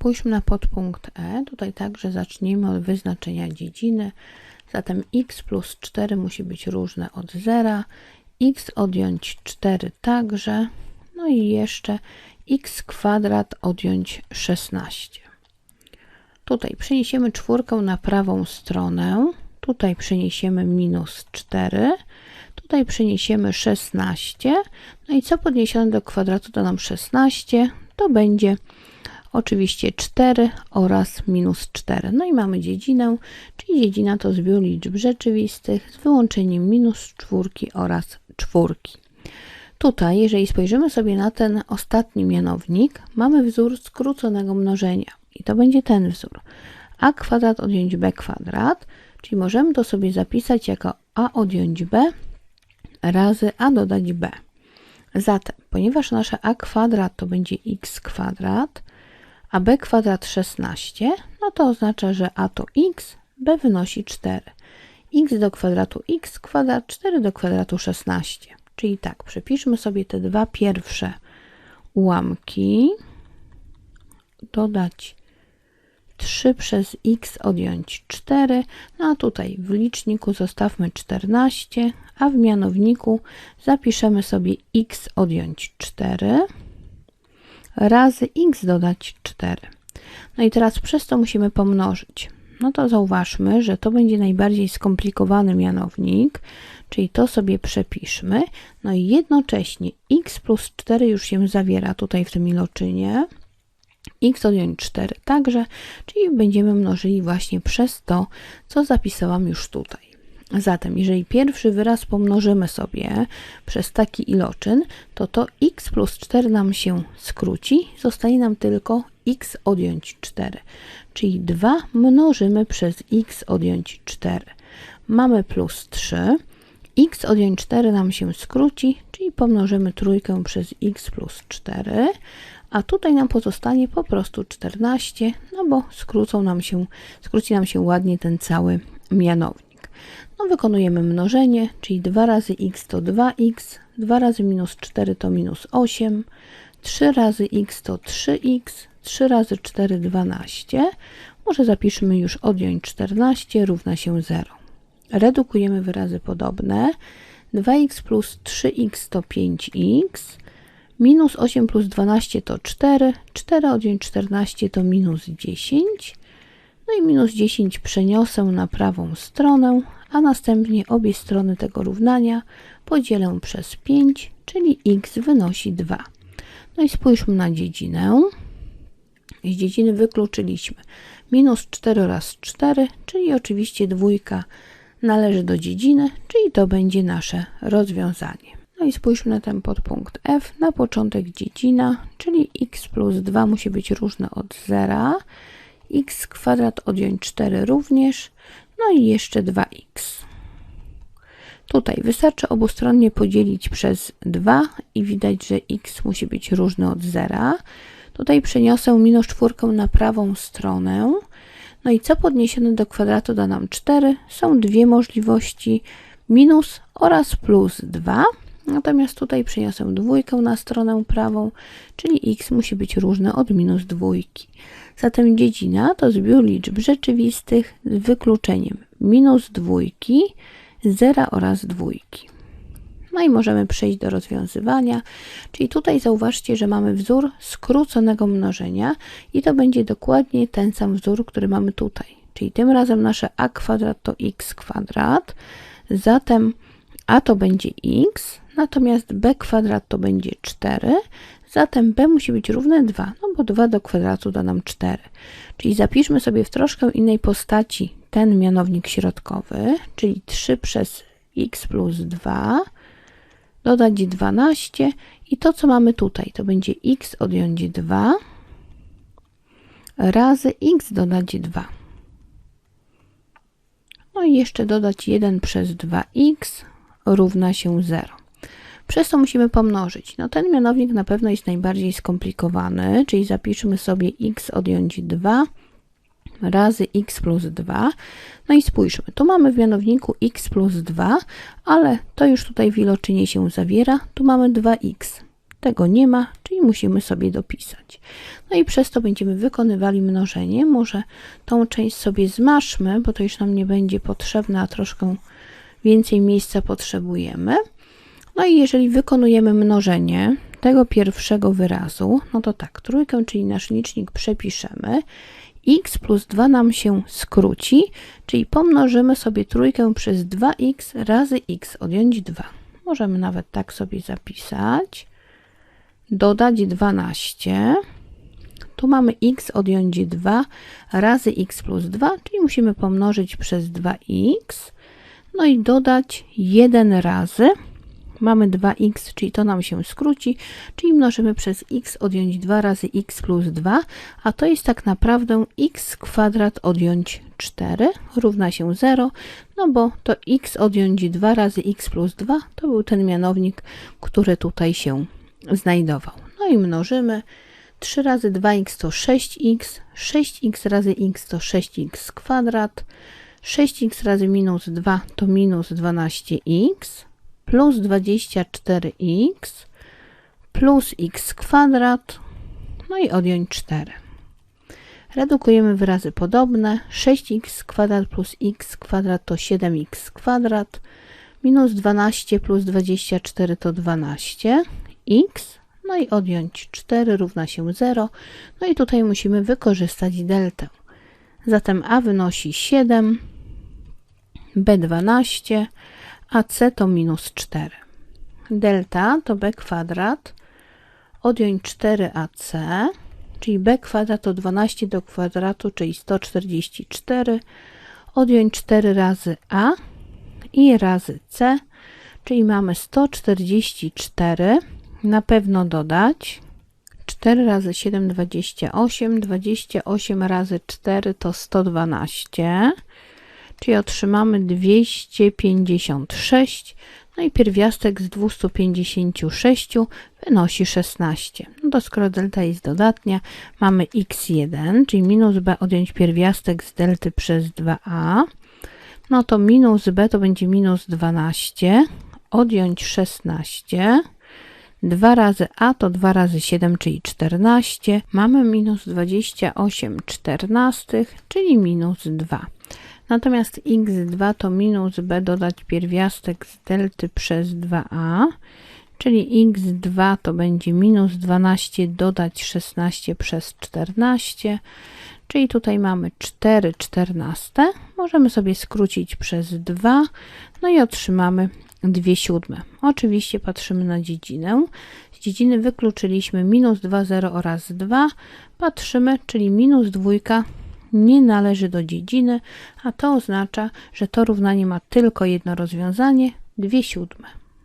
spójrzmy na podpunkt E. Tutaj także zaczniemy od wyznaczenia dziedziny. Zatem x plus 4 musi być różne od 0, x odjąć 4 także, no i jeszcze x kwadrat odjąć 16. Tutaj przeniesiemy czwórkę na prawą stronę, tutaj przeniesiemy minus 4, tutaj przeniesiemy 16, no i co podniesione do kwadratu da nam 16, to będzie oczywiście 4 oraz minus 4. No i mamy dziedzinę, czyli dziedzina to zbiór liczb rzeczywistych z wyłączeniem minus czwórki oraz czwórki. Tutaj, jeżeli spojrzymy sobie na ten ostatni mianownik, mamy wzór skróconego mnożenia i to będzie ten wzór. a kwadrat odjąć b kwadrat, czyli możemy to sobie zapisać jako a odjąć b razy a dodać b. Zatem, ponieważ nasze a kwadrat to będzie x kwadrat, a b kwadrat 16, no to oznacza, że a to x, b wynosi 4. x do kwadratu x kwadrat, 4 do kwadratu 16. Czyli tak, przepiszmy sobie te dwa pierwsze ułamki, dodać 3 przez x odjąć 4, no a tutaj w liczniku zostawmy 14, a w mianowniku zapiszemy sobie x odjąć 4 razy x dodać 4. No i teraz przez to musimy pomnożyć. No to zauważmy, że to będzie najbardziej skomplikowany mianownik, czyli to sobie przepiszmy. No i jednocześnie x plus 4 już się zawiera tutaj w tym iloczynie. x odjąć 4 także, czyli będziemy mnożyli właśnie przez to, co zapisałam już tutaj. Zatem, jeżeli pierwszy wyraz pomnożymy sobie przez taki iloczyn, to to x plus 4 nam się skróci, zostanie nam tylko x odjąć 4, czyli 2 mnożymy przez x odjąć 4. Mamy plus 3, x odjąć 4 nam się skróci, czyli pomnożymy trójkę przez x plus 4, a tutaj nam pozostanie po prostu 14, no bo skrócą nam się, skróci nam się ładnie ten cały mianownik. No, wykonujemy mnożenie, czyli 2 razy x to 2x, 2 razy minus 4 to minus 8, 3 razy x to 3x, 3 razy 4 12. Może zapiszmy już odjąć 14 równa się 0. Redukujemy wyrazy podobne. 2x plus 3x to 5x, minus 8 plus 12 to 4, 4 odjąć 14 to minus 10, no i minus 10 przeniosę na prawą stronę, a następnie obie strony tego równania podzielę przez 5, czyli x wynosi 2. No i spójrzmy na dziedzinę. Z dziedziny wykluczyliśmy minus 4 oraz 4, czyli oczywiście dwójka należy do dziedziny, czyli to będzie nasze rozwiązanie. No i spójrzmy na ten podpunkt f. Na początek dziedzina, czyli x plus 2 musi być różne od 0 x kwadrat odjąć 4 również, no i jeszcze 2x. Tutaj wystarczy obustronnie podzielić przez 2 i widać, że x musi być różny od 0. Tutaj przeniosę minus czwórkę na prawą stronę. No i co podniesione do kwadratu da nam 4? Są dwie możliwości, minus oraz plus 2. Natomiast tutaj przeniosę dwójkę na stronę prawą, czyli x musi być różne od minus dwójki. Zatem dziedzina to zbiór liczb rzeczywistych z wykluczeniem minus dwójki, zera oraz dwójki. No i możemy przejść do rozwiązywania, czyli tutaj zauważcie, że mamy wzór skróconego mnożenia i to będzie dokładnie ten sam wzór, który mamy tutaj. Czyli tym razem nasze a kwadrat to x kwadrat, zatem a to będzie x, natomiast b kwadrat to będzie 4, zatem b musi być równe 2, no bo 2 do kwadratu da nam 4. Czyli zapiszmy sobie w troszkę innej postaci ten mianownik środkowy, czyli 3 przez x plus 2, dodać 12 i to, co mamy tutaj, to będzie x odjąć 2 razy x dodać 2. No i jeszcze dodać 1 przez 2x równa się 0. Przez to musimy pomnożyć. No ten mianownik na pewno jest najbardziej skomplikowany, czyli zapiszmy sobie x odjąć 2 razy x plus 2. No i spójrzmy, tu mamy w mianowniku x plus 2, ale to już tutaj w iloczynie się zawiera. Tu mamy 2x, Tego nie ma, czyli musimy sobie dopisać. No i przez to będziemy wykonywali mnożenie. Może tą część sobie zmaszmy, bo to już nam nie będzie potrzebne, a troszkę więcej miejsca potrzebujemy. No i jeżeli wykonujemy mnożenie tego pierwszego wyrazu, no to tak, trójkę, czyli nasz licznik przepiszemy. x plus 2 nam się skróci, czyli pomnożymy sobie trójkę przez 2x razy x odjąć 2. Możemy nawet tak sobie zapisać. Dodać 12. Tu mamy x odjąć 2 razy x plus 2, czyli musimy pomnożyć przez 2x. No i dodać 1 razy mamy 2x, czyli to nam się skróci, czyli mnożymy przez x odjąć 2 razy x plus 2, a to jest tak naprawdę x kwadrat odjąć 4 równa się 0, no bo to x odjąć 2 razy x plus 2 to był ten mianownik, który tutaj się znajdował. No i mnożymy 3 razy 2x to 6x, 6x razy x to 6x kwadrat, 6x razy minus 2 to minus 12x, plus 24x plus x kwadrat, no i odjąć 4. Redukujemy wyrazy podobne. 6x kwadrat plus x kwadrat to 7x kwadrat. Minus 12 plus 24 to 12. x, no i odjąć 4 równa się 0. No i tutaj musimy wykorzystać deltę. Zatem a wynosi 7, b 12, a c to minus 4. Delta to b kwadrat, odjąć 4ac, czyli b kwadrat to 12 do kwadratu, czyli 144, odjąć 4 razy a i razy c, czyli mamy 144, na pewno dodać 4 razy 7, 28, 28 razy 4 to 112, czyli otrzymamy 256, no i pierwiastek z 256 wynosi 16. No to skoro delta jest dodatnia, mamy x1, czyli minus b odjąć pierwiastek z delty przez 2a, no to minus b to będzie minus 12, odjąć 16, 2 razy a to 2 razy 7, czyli 14. Mamy minus 28 czternastych, czyli minus 2. Natomiast x2 to minus b dodać pierwiastek z delty przez 2a, czyli x2 to będzie minus 12 dodać 16 przez 14, czyli tutaj mamy 4 czternaste. Możemy sobie skrócić przez 2, no i otrzymamy 2 siódme. Oczywiście patrzymy na dziedzinę. Z dziedziny wykluczyliśmy minus 2, 0 oraz 2. Patrzymy, czyli minus 2 nie należy do dziedziny, a to oznacza, że to równanie ma tylko jedno rozwiązanie, 2 siódme.